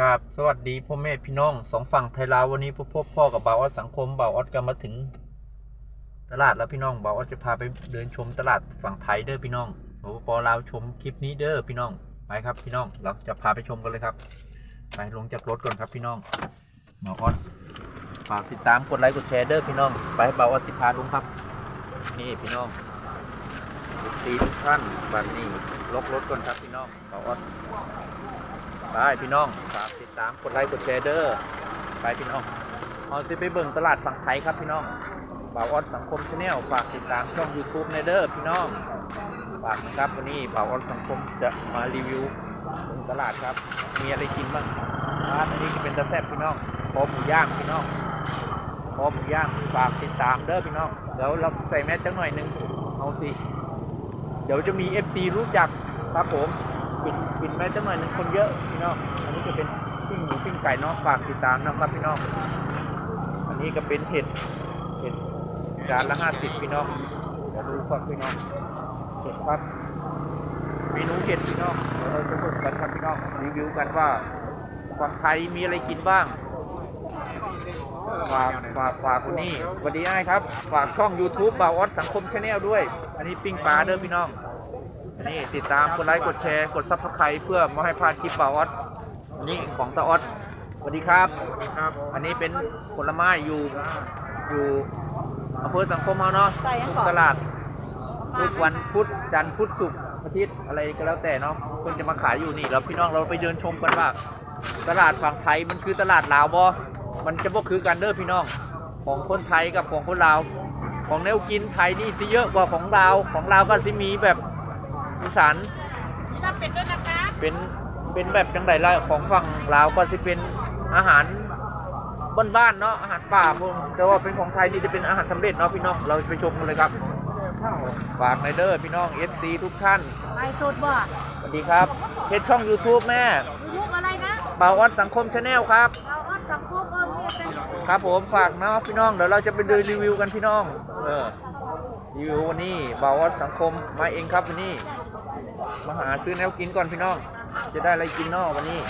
ครับสวัสดีพ่อแม่พี่น้องสองฝั่งไทยลาววันนี้พบพบพ่อกับบ่าวออดสังคมบ่าวออดก็มาถึง ตลาดแล้วพี่น้องบ่าวออดจะพาไปเดินชมตลาดฝั่งไทยเด้อพี่น้องสปปลาวชมคลิปนี้เด้อพี่น้องไปครับพี่น้องเราจะพาไปชมกันเลยครับ ไปลงจากรถก่อนครับพี่น้องบ่าวออดฝากติดตามกดไลค์กดแชร์เด้อพี่น้องไปบ่าวออดสิพาลงครับ นี่พี่น้องตีทุกท่านบัดนี้ล็อกรถก่อนครับพี่น้องบ่าวออด ไปพี่น้องฝากติดตามกดไลค์กดแชร์เด้อไปพี่น้องเอาสิไปเบิ่งตลาดฝั่งไทยครับพี่น้องบ่าวออดสังคมชาแนลฝากติดตามช่อง YouTube ในเด้อพี่น้องฝากนะครับวันนี้บ่าวออดสังคมจะมารีวิวตลาดครับ มีอะไรกินบ้างร้านอันนี้ก็เป็นตะแซ่บพี่น้องคอหมูย่างพี่น้องคอหมูย่างฝากติดตามเด้อพี่น้องเดี๋ยวเราใส่แมสจังหน่อยหนึงเอาสิเดี๋ยวจะมี FC รู้จักครับผม ปิดปิดแม่จังหน่อยนึงคนเยอะพี่น้องอันนี้จะเป็นปิ้งหมูปิ้งไก่เนาะฝากติดตามนะครับพี่น้องอันนี้ก็เป็นเห็ดเห็ดจานละห้าสิบพี่น้องเดี๋ยวดูก่อนพี่น้องเห็ดครับเมนูเห็ดพี่น้องเดี๋ยวเราจะพูดกันครับพี่น้องรีวิวกันว่าฝั่งไทยมีอะไรกินบ้างฝากฝากฝากคนนี้สวัสดีไอ้ครับ ฝากช่อง YouTube บ่าวออดสังคมชาแนลด้วย อันนี้ปิ้งปลาเด้อพี่น้อง นี่ติดตามกดไลค์กดแชร์กดซับสไครต์เพื่อไม่ให้พลาดคลิปป่าออสอันนี้ของตาออสสวัสดีครับครับ อันนี้เป็นผลไม้อยู่อยู่อำเภอสังคมเฮาเนาะใส่ยังก่อนตลาดทุกวันพุธจันทร์พุธศุกร์อาทิตย์อะไรก็แล้วแต่เนาะคนจะมาขายอยู่นี่แล้วพี่น้องเราไปเดินชมกันว่าตลาดฝั่งไทยมันคือตลาดลาวบอมันจะบ่คือกันเด้อพี่น้องของคนไทยกับของคนลาว ของแนวกินไทยนี่ที่เยอะกว่าของลาวของลาวก็ที่มีแบบ อีสานมีน้ำเป็ดด้วยนะคะเป็นเป็นแบบจังไดล่ะของฝั่งลาวก็สิเป็นอาหารบ้านๆเนาะอาหารป่าพวกแต่ว่าเป็นของไทยนี่จะเป็นอาหารสำเร็จเนาะพี่น้องเราไปชมกันเลยครับฝากในอยเด้อพี่น้อง FC ทุกท่านไปสุดบ่สวัสดีครับเพจช่อง YouTube แม่ยูทูบอะไรนะบ่าวออดสังคมชาแนลครับเราก็สังคมเออมีเป็นครับผมฝากเนาะพี่น้องเดี๋ยวเราจะไปดูรีวิวกันพี่น้องเออรีวิววันนี้บ่าวอดสังคมมาเองครับวันนี้ มาหาซื้อแนวกินก่อนพี่น้อง จะได้อะไรกินนาะวันนี้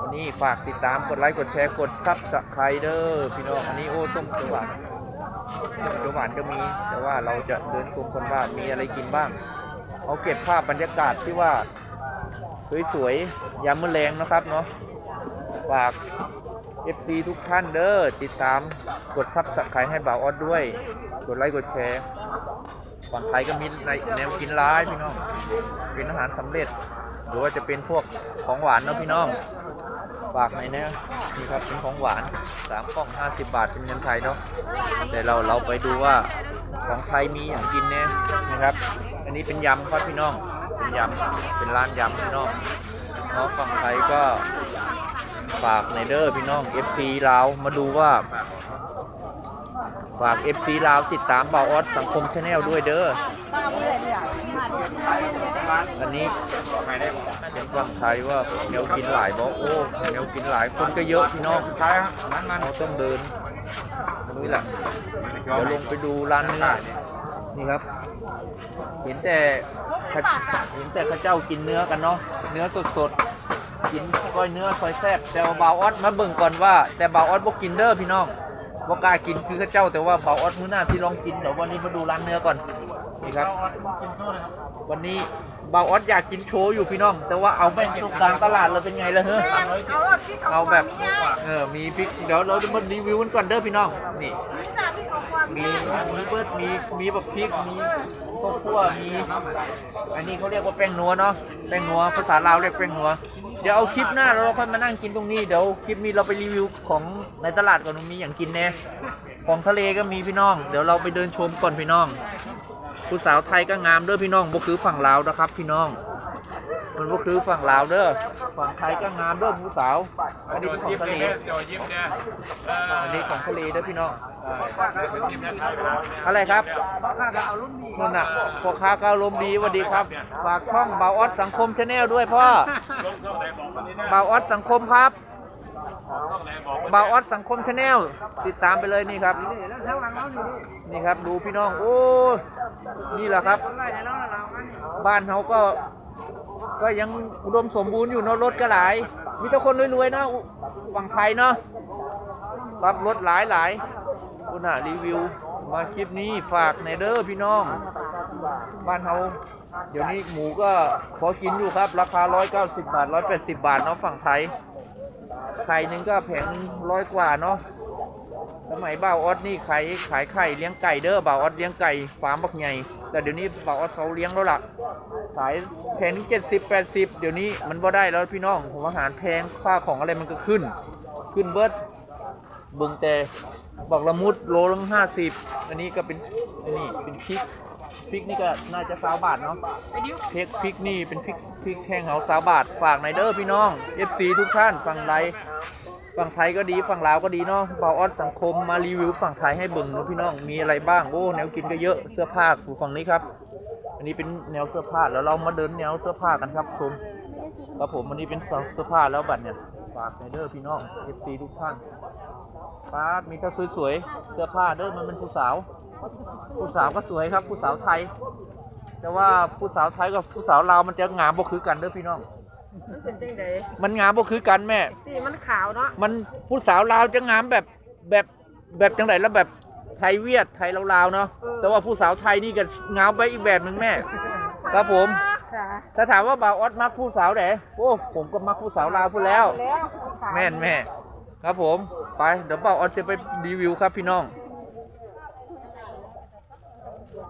วันนี้ฝากติดตามกดไลค์กดแชร์กดซับสไครเดอร์พี่น้องอันนี้โอ้ส้มเขียวหวานส้มเขียวหวานก็มี แต่ว่าเราจะเดินชมกันว่ามีอะไรกินบ้างเอาเก็บภาพบรรยากาศที่ว่าสวยๆยามเมื้อแรงนะครับเนาะฝาก FC ทุกท่านเด้อติดตามกดซับสไครต์ให้บ่าวออดด้วย กดไลค์กดแชร์ ฝั่งไทยก็มีในแนวกินร้ายพี่น้อง เป็นอาหารสำเร็จ หรือว่าจะเป็นพวกของหวานเนาะพี่น้อง ฝากในอยนะนี่ครับเป็นของหวานสามกล่อง50บาทเป็นเงินไทยเนาะแต่เราเราไปดูว่าของไทยมีอย่างกินเนี่ยนะครับ อันนี้เป็นยำครับพี่น้อง เป็นยำ เป็นร้านยำพี่น้องเนาะฝั่งไทยก็ฝากในเด้อพี่น้อง FC ลาวมาดูว่า ฝาก FC ลาวติดตามบ่าวออสสังคมชาแนลด้วยเด้อป้าไม่ได้เลยอะอันนี้ขายได้หมดเป็นฝั่งไทยว่าแนวกินหลายบอกโอ้แนวกินหลายคนก็เยอะพี่น้องขายฮะมันมันเราต้องเดินนี่แหละเดี๋ยวลงไปดูร้านเนื้อนี่ครับ เห็นแต่เห็นแต่เข้าเจ้ากินเนื้อกันเนาะเนื้อสดๆกินก้อยเนื้อซอยแซ่บแต่ว่าบ่าวออสมาเบิ่งก่อนว่า แต่บ่าวออสบ่กินเด้อพี่น้อง บ่กล้ากินคือข้าเจ้าแต่ว่าบ่าออดมื้อหน้าที่ลองกินเดี๋ยววันนี้มาดูร้านเนื้อก่อนนี่ครับ วันนี้ บ่าวออสอยากกินโชว์อยู่พี่น้อง แต่ว่าเอาไปตรงกลางตลาดเลยเป็นไงล่ะเฮ้เอารถที่เขาเอาแบบเออมีพริกเดี๋ยวเราจะมารีวิวกันก่อนเด้อพี่น้องนี่พิซซ่าพี่ของความมีมีเบิร์ดมีมีแบบพริกมีข้าวคั่วมีอันนี้เขาเรียกว่าแป้งนัวเนาะแป้งนัวภาษาลาวเรียกแป้งนัว เดี๋ยวเอาคลิปหน้าเราค่อยมานั่งกินตรงนี้เดี๋ยวคลิปนี้เราไปรีวิวของในตลาดก่อนว่ามีอย่างกินแน่ของทะเลก็มีพี่น้อง เดี๋ยวเราไปเดินชมก่อนพี่น้อง ผู้สาวไทยก็งามเด้อพี่น้องบ่คือฝั่งลาวนะครับ พี่น้อง มันก็คือฝั่งลาวเด้อฝั่งไทยก็งามเด้อผู้สาวอันนี้ของทะเลจอยิ้มเนี่ยอันนี้ของทะเลเด้อพี่น้องอะไรครับนั่นน่ะพ่อค้าก็อารมณ์ดีสวัสดีครับฝากช่องบ่าออสสังคมชาแนลด้วยพ่อลงช่องไหนบาออสสังคมครับ บ่าวออสสังคมชาแนลติดตามไปเลยนี่ครับ นี่ครับดูพี่น้องโอ้นี่แหละครับ บ้านเขาก็ ก็ยังอุดมสมบูรณ์อยู่เนอะรถก็หลาย มีแต่คนรวยๆเนาะฝั่งไทยเนาะรับรถหลายหลายๆคุณน่ะรีวิวมาคลิปนี้ฝากในเด้อพี่น้อง บ้านเฮาเดี๋ยวนี้หมูก็พอกินอยู่ครับ ราคา 190 บาท 180 บาทเนาะฝั่งไทย ไข่หนึ่งก็แผงร้อยกว่าเนาะสมัยบ่าวออสนี่ขายขายไข่เลี้ยงไก่เด้อบ่าวออสเลี้ยงไก่ฟาร์มบักใหญ่แต่เดี๋ยวนี้บ่าวออสเขาเลี้ยงแล้วล่ะขายแพงถึงเจ็ดสิบแปดสิบเดี๋ยวนี้มันบ่ได้แล้วพี่น้องผมอาหารแพงค่าของอะไรมันก็ขึ้น ขึ้นเบิดเบิ่งแต่บอกละมุดโลละห้าสิบอันนี้ก็เป็นอันนี้เป็นพริกพริกนี่ก็น่าจะสาวบาทเนาะพริกพริกนี่เป็นพริก พริกแห้งเฮาสาวบาทฝากในเด้อพี่น้องเอฟซีทุกท่านฝั่งไรฝั่งไทยก็ดีฝั่งลาวก็ดีเนาะบ่าวออสสังคมมารีวิวฝั่งไทยให้เบิ่งเนาะพี่น้องมีอะไรบ้างโอ้แนวกินก็เยอะเสื้อผ้าอยู่ฝั่งนี้ครับอันนี้เป็นแนวเสื้อผ้าแล้วเรามาเดินแนวเสื้อผ้ากันครับชมครับผมอันนี้เป็นเสื้อผ้าแล้วบัตรเนี่ยฝากในเด้อพี่น้องเอฟซีทุกท่านฟ้าดมีแต่สวยๆเสื้อผ้าเด้อมันเป็นผู้สาว ผู้สาวก็สวยครับผู้สาวไทย แต่ว่าผู้สาวไทยกับผู้สาวลาวมันจะงามบ่คือกันเด้อพี่น้อง มันเป็นจังไดมันงามบ่คือกันแม่ สีมันขาวเนาะมันผู้สาวลาวจะงามแบบแบบแบบจังไดแล้วแบบไทยเวียดไทยลาวๆเนาะ แต่ว่าผู้สาวไทยนี่ก็งามไปอีกแบบหนึ่งแม่ ครับผม ค่ะถ้าถามว่าบ่าวออสมักผู้สาวไหนโอ้ผมก็มักผู้สาวลาวพูดแล้ว แล้วแม่นแม่ ครับผม ไปเดี๋ยวบ่าวออสจะไปรีวิวครับพี่น้อง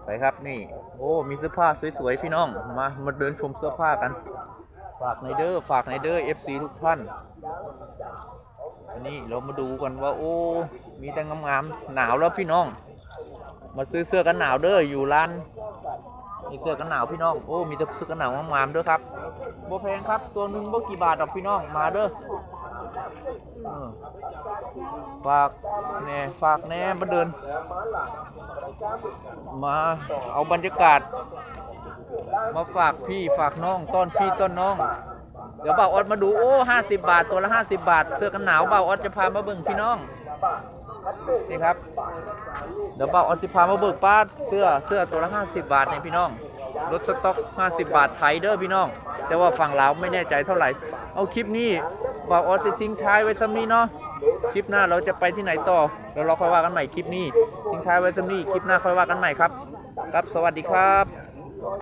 ไป ครับนี่ โอ้มีเสื้อผ้าสวยๆพี่น้องมามาเดินชมเสื้อผ้ากัน ฝากในเดอร์ฝากในเดอร์ FC ทุกท่านอันนี้เรามาดูกันว่า โอ้ มีแต่งามๆหนาวแล้วพี่น้อง มาซื้อเสื้อกันหนาวเด้ออยู่ร้านนี่เสื้อกันหนาวพี่น้องโอ้มีแต่เสื้อกันหนาวงามๆเด้อครับโบแพงครับ ตัวหนึงบ่กี่บาทดอกพี่น้องมาเด้อเอฝากแน่ฝากแน่มาเดิน มาเอาบรรยากาศ มาฝากพี่ฝากน้องต้อนพี่ต้อนน้อง เดี๋ยวบ่าวออดมาดูโอ้ห้าสิบาทตัวละห้าสิบาท เสื้อกันหนาวบ่าวออดจะพามาเบิ่งพี่น้องนี่ครับเดี๋ยวบ่าวออดสิพามาเบิกป้าเสื้อเสื้อตัวละห้าสิบาทเนี่ยพี่น้องรถสต็อกห้าสิบาทไทยเด้อพี่น้อง แต่ว่าฝั่งลาวไม่แน่ใจเท่าไหร่ เอาคลิปนี้บ่าออดจะทิ้งท้ายไว้ซ้ำนี้เนาะ คลิปหน้าเราจะไปที่ไหนต่อเดี๋ยวเราค่อยว่ากันใหม่คลิปนี้ทิ้งท้ายไว้ซ้ำนี้คลิปหน้าค่อยว่ากันใหม่ครับ ครับสวัสดีครับ